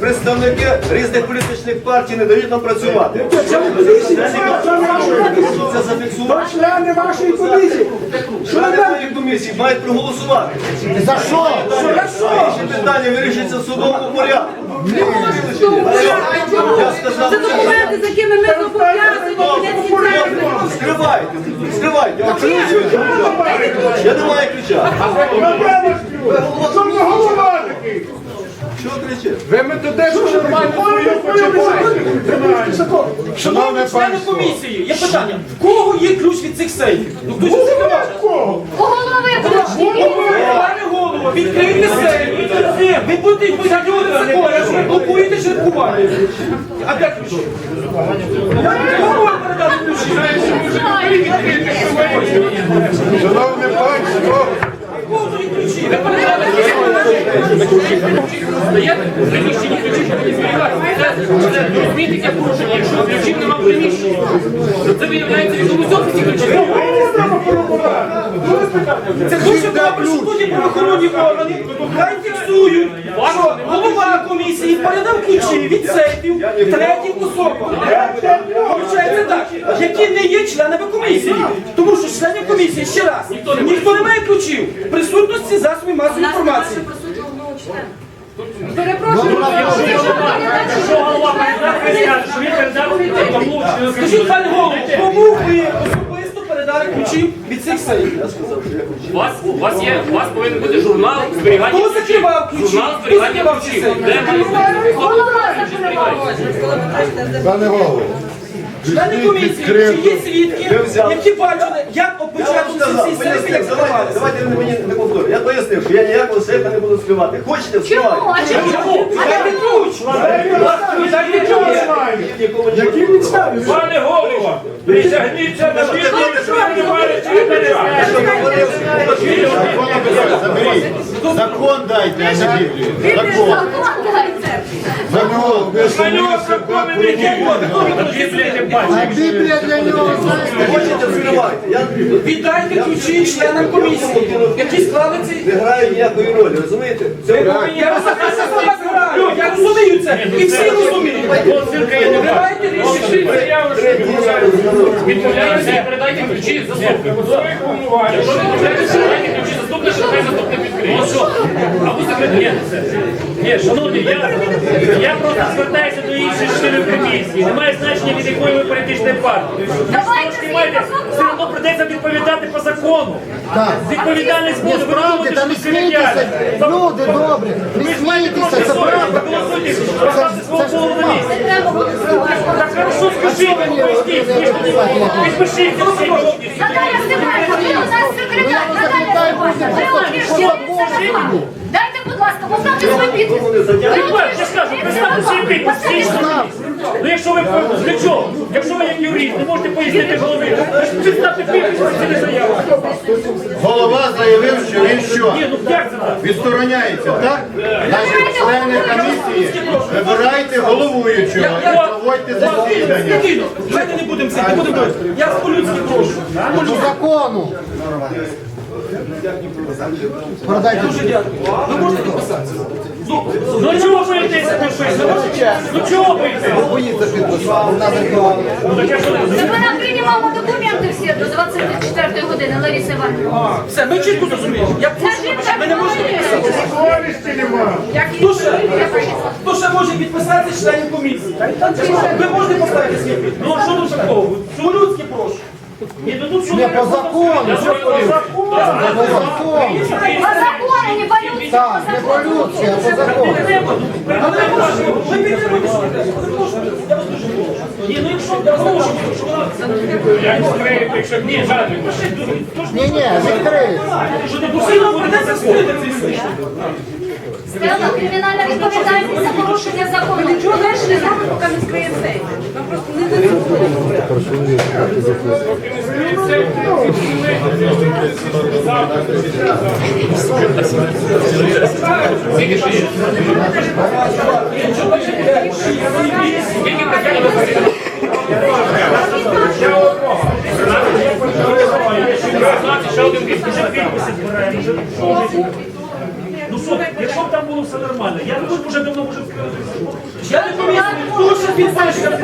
Представники різних політичних партій не дають нам працювати. Це зафіксувати. Члени вашої комісії. Члени комісії мають проголосувати. За що? Інші питання вирішуються в судовому порядку. Я сказав, Це документи, з якими ми зобов'язані скривайте, скривайте. Я кричу. Я не маю кричати. Що ви голова такий? Що кричите? Ви методично нормально свою почуваєте. Шановні члени комісії, є питання. В кого є ключ від цих сейфів? Ну хтось цих Кого? У голови ключі. Пане голово, відкрийте сейф. Ви будете відповідати за закон, якщо ви блокуєте черкування. А де ключі? Шановне панство? Ви передали Стояти у приміщенні ключі не зберігати. Це розумієте, яке порушення, якщо ключів нема в приміщенні. то Це виявляється від комусь офісі ключі. Це дуже добре, що тут є правоохоронні органи, хай фіксують, що голова комісії передав ключі від сейфів третім особам. Получається так, які не є членами комісії. Тому що членів комісії, ще раз, ніхто не має ключів присутності засобів масової інформації. Перепрошую, Скажіть, пане голову, кому ви особисто передали ключі від цих сейфів? у вас, у вас є, у вас повинен бути журнал зберігання Хто закривав ключі? Журнал Хто зберігання закривав ці ключів. сейфи? Де має голова закривала. пане голово, Члени комісії, чи є свідки, які бачили, як сказав, ці сейфи, як закривалися? давайте ви мені не повторюйте. Я пояснив, що я ніякого сейфа не буду Хочете Хочете, Чому? А чому? Пане голова, присягніться на відповідь, що ви не маєте Закон дайте, а не Біблію. Закон. Ж Малюк закони не Біблія не для нього, Хочете, вскривайте. Я Віддайте ключі членам комісії, які склали ці... не граю ніякої ролі, розумієте? Це Я розумію, що вас граю, я розумію це, і всі розуміють. Давайте рішення. Відмовляєтеся, передайте ключі заступнику. Якщо ви відмовляєтеся, передайте ключі заступнику, хай заступник відкриє. Ну що? А ви секретарі? Ні, шановні, я, я просто звертаюся до інших членів комісії. Немає значення, від якої ви політичної партії. Давайте Ви все одно прийдеться відповідати по закону. Відповідальність буде, ви не що ви кримінальні. смійтеся, люди добрі, не смійтеся, це правда. Голосуйте, поставте свого голову на. Не голосувати. Так хорошо, скажіть, ну поясніть, ви ж не підпишіть всі повністю. Наталя Степанівна, ви у нас секретар. Наталя Степанівна, ви утверджуєте це Дайте, будь ласка, підпис. Я ж кажу, представте свій підпис. Ну якщо ви для чого? Якщо ви як юрист не можете пояснити голові, ви ж представте підпис, це не заява. Голова заявив, що він що? Ні, ну як це так? Відстороняється, так? Значить, члени комісії, вибирайте головуючого і проводьте засідання. Спокійно, давайте не будемо це, не будемо. Я по-людськи прошу. По закону. Продайте. Дуже дякую. Ви можете підписатися? Ну чого боїтеся підписувати? Ну чого боїтеся? Боїться підписати, вона. Ну не Так вона приймала документи всі до 24 години, Лариса Іванівна. Все, ми чітко. Я прошу, Це вибачте, ми не можемо підписатися. Совісті нема. Хто ще? Може підписати членів комісії? Ви можете поставити свій підпис? Ну а що тут такого? Ні, ну тут що Не по закону, що по закону. По закону. По закону, не по-людськи, Так, не по закону. по-людськи, а по закону. Ви підтримуєте. Ви можете. Я вас дуже прошу. Ні, ну якщо я відкрию, якщо ні. Ні, ні, відкрий. що не посильно придеться вступити цей суд. Стела кримінальна відповідальність за порушення закону. Чого ви ж не знали, поки не сейф? Нам просто не питань ви хочете? Ще один підпис. Вже підписи збираємо. вже що? Ну що, якщо б там було все нормально, я тут вже давно може Члени комісії, хто ще підпише?